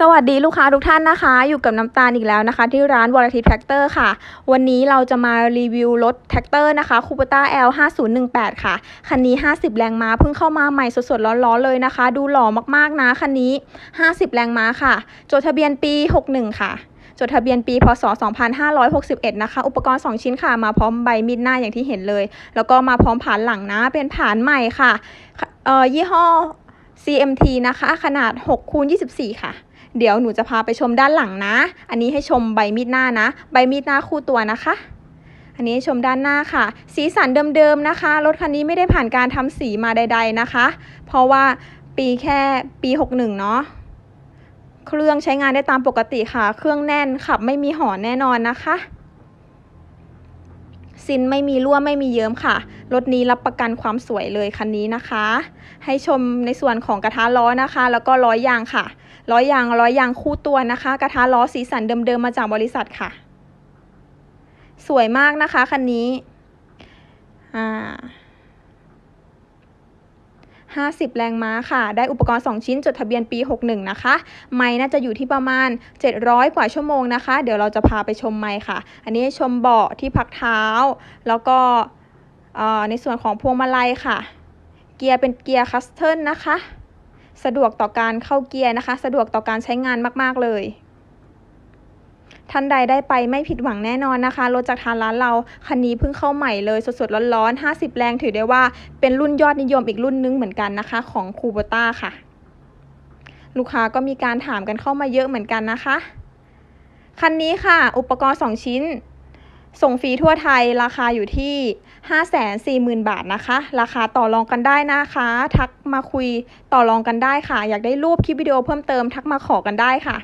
สวัสดีลูกค้าทุกท่านนะคะ อยู่กับน้ำตาลอีกแล้วนะคะ ที่ร้านวอลทิแท็กเตอร์ค่ะ วันนี้เราจะมารีวิวรถแท็กเตอร์นะคะคูปต้า L 5018ค่ะ คันนี้ 50 แรงม้าเพิ่งเข้ามาใหม่สดๆร้อนๆเลยนะคะ ดูหล่อมากๆนะคันนี้ 50 แรงม้าค่ะ จดทะเบียนปี 61 ค่ะ จดทะเบียนปี พศ 2561 นะคะ อุปกรณ์ 2 ชิ้นค่ะ มาพร้อมใบมีดหน้าอย่างที่เห็นเลย แล้วก็มาพร้อมผานหลังนะ เป็นผานใหม่ค่ะ เอ่อยี่ห้อ CMT นะคะ ขนาด6คูณ24 ค่ะ เดี๋ยวหนูจะพาไปชมด้านหลังนะ อันนี้ให้ชมใบมีดหน้านะ ใบมีดหน้าคู่ตัวนะคะ อันนี้ให้ชมด้านหน้าค่ะ สีสันเดิมๆนะคะ รถคันนี้ไม่ได้ผ่านการทำสีมาใด ๆนะคะ เพราะว่าปีแค่ปี 61 เนาะเครื่องใช้งานได้ตามปกติค่ะ เครื่องแน่นขับไม่มีหอนแน่นอนนะคะ ซินไม่มีรั่วไม่มีเยิ้มค่ะ รถนี้รับประกันความสวยเลยคันนี้นะคะ ให้ชมในส่วนของกระทะล้อนะคะ แล้วก็ล้อยางค่ะล้อยางล้อยางคู่ตัวนะคะ กระทะล้อสีสันเดิมๆมาจากบริษัทค่ะ สวยมากนะคะคันนี้อ่า 50 แรงม้าค่ะ ได้อุปกรณ์ 2 ชิ้นจดทะเบียนปี 61 นะคะ ไม้น่าจะอยู่ที่ประมาณ 700 กว่าชั่วโมงนะคะ เดี๋ยวเราจะพาไปชมไม้ค่ะ อันนี้ชมเบาะที่พักเท้า แล้วก็ในส่วนของพวงมาลัยค่ะ เกียร์เป็นเกียร์คัสเทิลนะคะ สะดวกต่อการเข้าเกียร์นะคะ สะดวกต่อการใช้งานมาก ๆ เลย ท่านใดได้ไปไม่ผิดหวังแน่นอนนะคะ รถจากทางร้านเราคันนี้เพิ่งเข้าใหม่เลยสดๆร้อนๆ 50 แรงถือได้ว่าเป็นรุ่นยอดนิยมอีกรุ่นนึงเหมือนกันนะคะ ของคูโบต้าค่ะ ลูกค้าก็มีการถามกันเข้ามาเยอะเหมือนกันนะคะ คันนี้ค่ะ อุปกรณ์ 2 ชิ้น ส่งฟรีทั่วไทยราคาอยู่ที่ 540,000 บาทนะคะ ราคาต่อรองกันได้นะคะ ทักมาคุยต่อรองกันได้ค่ะ อยากได้รูปคลิปวิดีโอเพิ่มเติมทักมาขอกันได้ค่ะ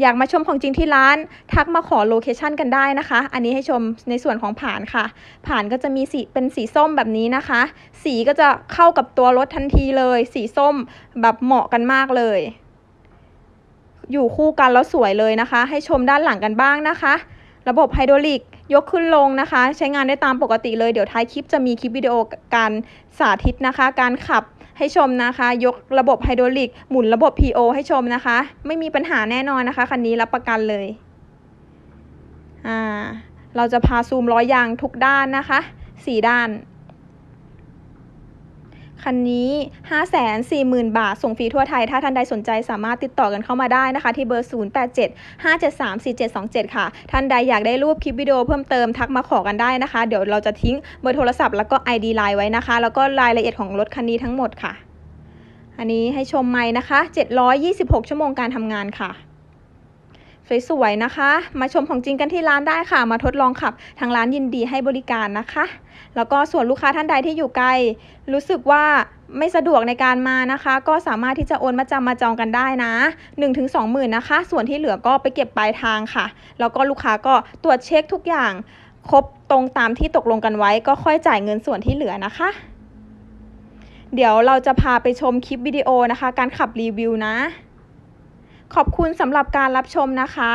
อยากมาชมของจริงที่ร้าน ทักมาขอโลเคชันกันได้นะคะ อันนี้ให้ชมในส่วนของผ่านค่ะ ผ่านก็จะมีสีเป็นสีส้มแบบนี้นะคะ สีก็จะเข้ากับตัวรถทันทีเลย สีส้มแบบเหมาะกันมากเลย อยู่คู่กันแล้วสวยเลยนะคะ ให้ชมด้านหลังกันบ้างนะคะ ระบบไฮดรอลิกยกขึ้นลงนะคะ ใช้งานได้ตามปกติเลยเดี๋ยวท้ายคลิปจะมีคลิปวิดีโอการสาธิตนะคะ การขับ ให้ชมนะคะ ยกระบบไฮดรอลิก หมุนระบบ PO ให้ชมนะคะ ไม่มีปัญหาแน่นอนนะคะคันนี้รับประกันเลยอ่าเราจะพาซูมล้อยางทุกด้านนะคะสี่ด้าน คันนี้ 540,000 บาท ส่งฟรีทั่วไทย ถ้าท่านใดสนใจสามารถติดต่อกันเข้ามาได้นะคะ ที่เบอร์ 0875734727 ค่ะ ท่านใดอยากได้รูปคลิปวิดีโอเพิ่มเติมทักมาขอกันได้นะคะ เดี๋ยวเราจะทิ้งเบอร์โทรศัพท์แล้วก็ ID ไลน์ไว้นะคะ แล้วก็รายละเอียดของรถคันนี้ทั้งหมดค่ะ อันนี้ให้ชมไม้นะคะ 726 ชั่วโมงการทำงานค่ะ สวยๆนะคะ มาชมของจริงกันที่ร้านได้ค่ะ มาทดลองขับ ทางร้านยินดีให้บริการนะคะ แล้วก็ส่วนลูกค้าท่านใดที่อยู่ไกล รู้สึกว่าไม่สะดวกในการมานะคะ ก็สามารถที่จะโอนมาจำมาจองกันได้นะ 1-2หมื่นนะคะ ส่วนที่เหลือก็ไปเก็บปลายทางค่ะ แล้วก็ลูกค้าก็ตรวจเช็คทุกอย่าง ครบตรงตามที่ตกลงกันไว้ ก็ค่อยจ่ายเงินส่วนที่เหลือนะคะเดี๋ยวเราจะพาไปชมคลิปวิดีโอนะคะ การขับรีวิวนะ ขอบคุณสำหรับการรับชมนะคะ